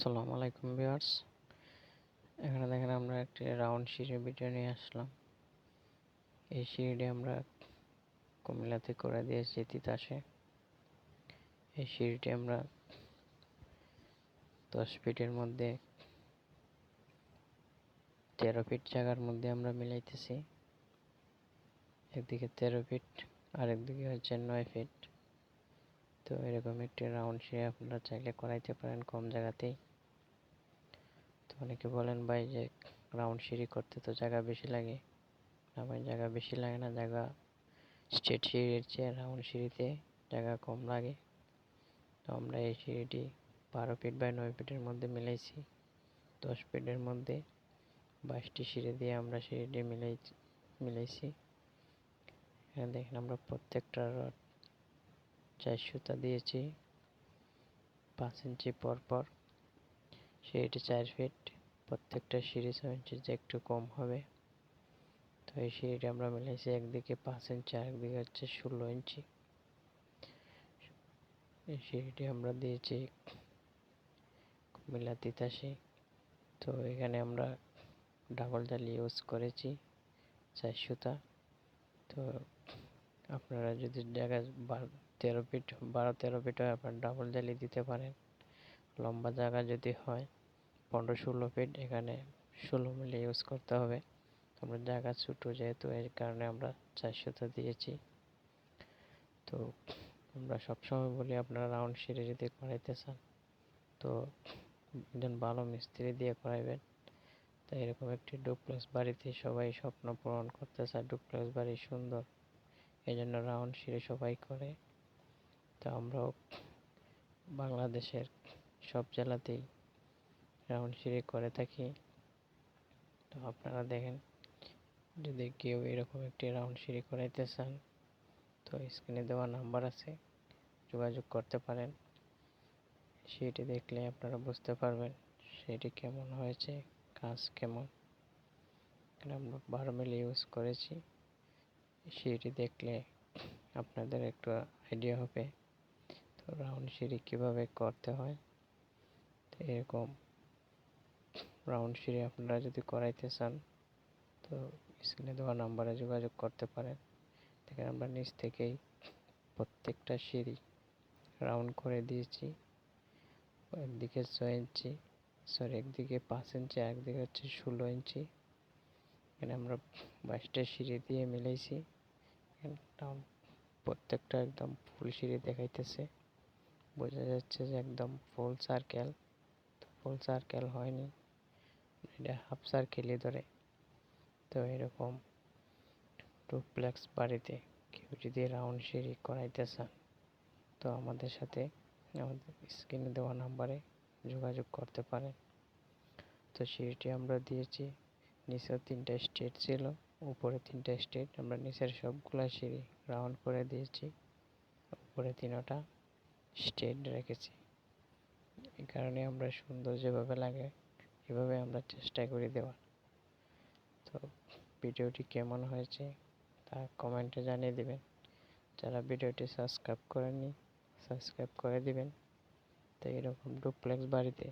আসসালামু আলাইকুম ভিউয়ার্স। এখানে দেখেন আমরা একটি রাউন্ড সিঁড়ির ভিডিও নিয়ে আসলাম। এই সিঁড়িটি আমরা কুমিল্লাতে করে দিয়েছি তিতাসে। এই সিঁড়িটি আমরা দশ ফিটের মধ্যে, তেরো ফিট জায়গার মধ্যে আমরা মিলাইতেছি। একদিকে তেরো ফিট আর একদিকে হচ্ছে নয় ফিট। তো এরকম একটি রাউন্ড সিঁড়ি আপনারা চাইলে করাইতে পারেন কম জায়গাতেই। অনেকে বলেন ভাই যে রাউন্ড সিঁড়ি করতে তো জায়গা বেশি লাগে। ভাই, জায়গা বেশি লাগে না, জায়গা স্ট্রেট সিঁড়ির চেয়ে রাউন্ড সিঁড়িতে জায়গা কম লাগে। তো আমরা এই সিঁড়িটি বারো ফিট বাই নয় ফিটের মধ্যে মিলাইছি। দশ ফিটের মধ্যে বাইশটি সিঁড়ি দিয়ে আমরা সিঁড়িটি মিলাই, মিলাইছি। এখানে দেখেন আমরা প্রত্যেকটা রড চার সুতা দিয়েছি। পাঁচ ইঞ্চি পর পর সিঁড়িটি চার ফিট প্রত্যেকটা সিঁড়ি ছয় ইঞ্চি একটু কম হবে। তো এই সিঁড়িটি আমরা মিলাইছি একদিকে পাঁচ ইঞ্চি আর একদিকে হচ্ছে ষোলো ইঞ্চি এই সিঁড়িটি আমরা দিয়েছি কুমিল্লা তিতাসি। তো এখানে আমরা ডাবল জাল ইউজ করেছি, চার সুতা। তো আপনারা যদি জায়গা তেরো ফিট বারো তেরো ফিট হয়, আপনার ডাবল জালি দিতে পারেন। লম্বা জায়গা যদি হয় পনেরো ষোলো ফিট এখানে ষোলো মিলে ইউজ করতে হবে। আমরা জায়গা ছোটো যেহেতু, এর কারণে আমরা চারশোটা দিয়েছি। তো আমরা সবসময় বলি আপনারা রাউন্ড সিঁড়ি যদি করাইতে চান, তো একজন ভালো মিস্ত্রি দিয়ে করাইবেন। তো এরকম একটি ডুপ্লেক্স বাড়িতে সবাই স্বপ্ন পূরণ করতে চায় ডুপ্লেক্স বাড়ি সুন্দর এই জন্য রাউন্ড সিঁড়ি সবাই করে। তো আমরাও বাংলাদেশের সব জেলাতেই রাউন্ড সিঁড়ি করে থাকি। তো আপনারা দেখেন, যদি কেউ এরকম একটি রাউন্ড সিঁড়ি করাইতে চান, তো স্ক্রিনে দেওয়া নাম্বার আছে, যোগাযোগ করতে পারেন। সেটি দেখলে আপনারা বুঝতে পারবেন সেটি কেমন হয়েছে, কাজ কেমন। এখানে আমরা বারো মিল ইউজ করেছি, সেটি দেখলে আপনাদের একটু আইডিয়া হবে। তো রাউন্ড সিঁড়ি কীভাবে করতে হয়, তো এরকম রাউন্ড সিঁড়ি আপনারা যদি করাইতে চান, তো স্ক্রিনে দেওয়া নাম্বারে যোগাযোগ করতে পারেন। দেখেন আমরা নিচ থেকেই প্রত্যেকটা সিঁড়ি রাউন্ড করে দিয়েছি। একদিকে ছয় ইঞ্চি সরি একদিকে পাঁচ ইঞ্চি একদিকে হচ্ছে ষোলো ইঞ্চি। এখানে আমরা বাইশটা সিঁড়ি দিয়ে মিলাইছি। প্রত্যেকটা একদম ফুল সিঁড়ি দেখাইতেছে। বোঝা যাচ্ছে যে একদম ফুল সার্কেল ফুল সার্কেল হয়নি। এটা হাফ সার্কেলই ধরে। তো এরকম ডুপ্লেক্স বাড়িতে কেউ যদি রাউন্ড সিঁড়ি করাইতে চান তো আমাদের সাথে আমাদের স্ক্রিনে দেওয়া নাম্বারে যোগাযোগ করতে পারেন। তো সিঁড়িটি আমরা দিয়েছি নিচেও তিনটা স্টেট ছিল, উপরে তিনটা স্টেট আমরা নিচের সবগুলা সিঁড়ি রাউন্ড করে দিয়েছি, উপরে তিনোটা স্টেট রেখেছি। এই কারণে আমরা সুন্দর যেভাবে লাগে এভাবে আমরা চেষ্টা করি দেওয়ার। তো ভিডিওটি কেমন হয়েছে তা কমেন্টে জানিয়ে দেবেন। যারা ভিডিওটি সাবস্ক্রাইব করেননি, সাবস্ক্রাইব করে দিবেন। তো এরকম ডুপ্লেক্স বাড়িতে